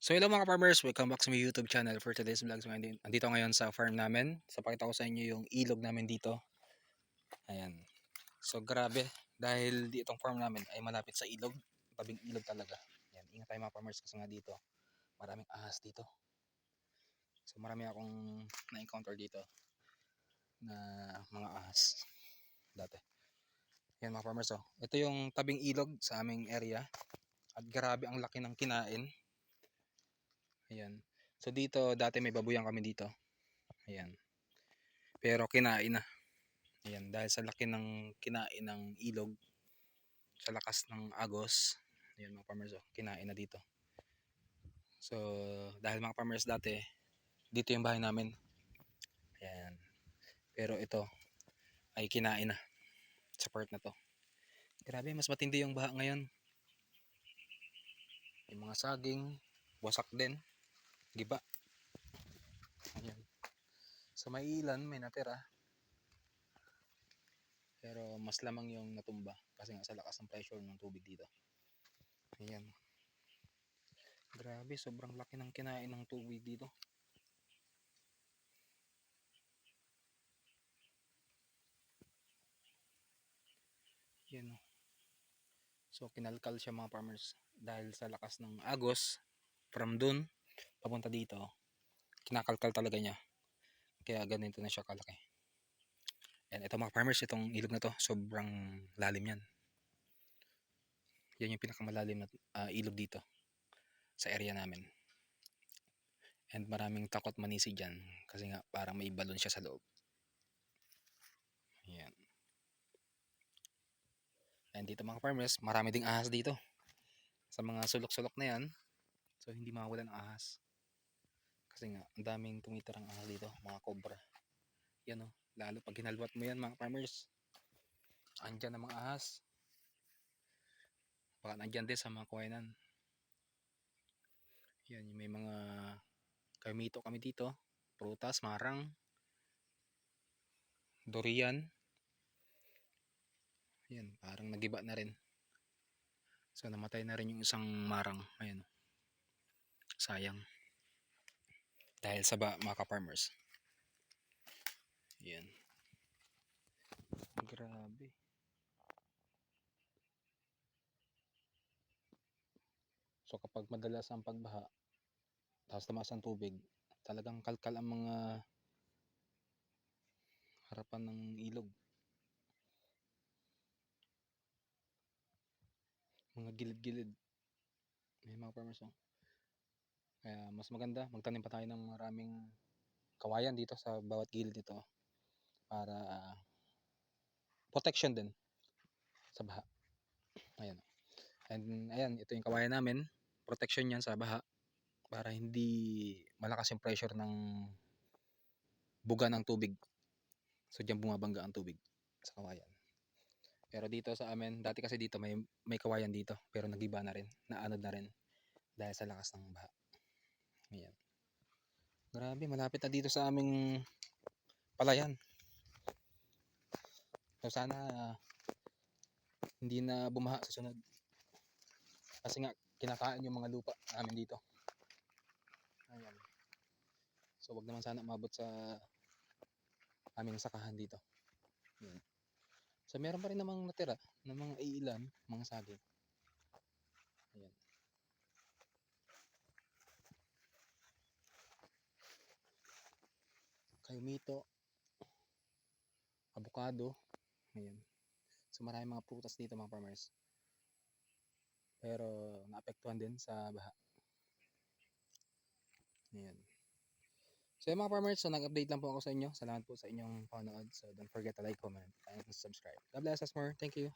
So hello mga farmers, welcome back sa my YouTube channel for today's vlog. So andito ngayon sa farm namin. So pakita ko sa inyo yung ilog namin dito. Ayan. So grabe, dahil di farm namin ay malapit sa ilog. Tabing ilog talaga. Ayan, ingat tayo mga farmers kasi nga dito. Maraming ahas dito. So marami akong na-encounter dito na mga ahas dati. Ayan mga farmers oh. Ito yung tabing ilog sa aming area. At grabe ang laki ng kinain. Ayan. So dito, dati may babuyan kami dito. Ayan. Pero kinain na. Ayan, dahil sa laki ng kinain ng ilog, sa lakas ng agos, ayan mga farmers, oh, kinain na dito. So, dahil mga farmers dati, dito yung bahay namin. Ayan. Pero ito, ay kinain na sa part na to. Grabe, mas matindi yung baha ngayon. Yung mga saging, wasak din giba. Ayan. Sa may ilan, may natira. Pero mas lamang yung natumba kasi nga sa lakas ng pressure ng tubig dito. Ayan. Grabe, sobrang laki ng kinain ng tubig dito. Yan oh. So kinalkal siya mga farmers dahil sa lakas ng agos from dun papunta dito, kinakalkal talaga niya. Kaya ganito na siya kalaki. And ito mga farmers, itong ilog na to, sobrang lalim yan. Yan yung pinakamalalim na ah, ilog dito sa area namin. And maraming takot manisi dyan kasi nga parang may balon siya sa loob. Ayan. And dito mga farmers, marami ding ahas dito. Sa mga sulok-sulok na yan, so hindi mawala ng ahas. Kasi nga, ang daming tumitirang ahas dito, mga cobra. Yan o, lalo pag hinalwat mo yan mga farmers. Andyan ang mga ahas. Baka nandyan din sa mga kuwainan. Yan, may mga kamito kami dito. Prutas, marang, durian. Yan, parang nagiba na rin. So namatay na rin yung isang marang. Ayan. Sayang. Dahil sa ba, mga ka-farmers. Yan. Grabe. So kapag madalas ang pagbaha, tapos tumaas ang tubig, talagang kalkal ang mga harapan ng ilog. Mga gilid-gilid. May mga farmers oh. Kaya mas maganda, magtanim pa tayo ng maraming kawayan dito sa bawat gilid nito para protection din sa baha. Ayan. And ayan, ito yung kawayan namin. Protection yan sa baha para hindi malakas yung pressure ng buga ng tubig. So diyan bumabangga ang tubig sa kawayan. Pero dito sa amin, dati kasi dito may may kawayan dito, pero nagiba na rin, naanod na rin dahil sa lakas ng baha. Ayan. Grabe, malapit na dito sa aming palayan. So sana ah, hindi na bumaha sa sunod. Kasi nga, kinakain yung mga lupa namin dito. Ayan. So wag naman sana mabot sa aming sakahan dito. Ayan. So meron pa rin namang natira ng mga iilan, mga saging. Ayan. Kayumito, avocado, ayan. So maraming mga prutas dito mga farmers. Pero naapektuhan din sa baha. Ayan. So yun mga farmers, so nag-update lang po ako sa inyo. Salamat po sa inyong panood. So don't forget to like, comment, and subscribe. God bless us more. Thank you.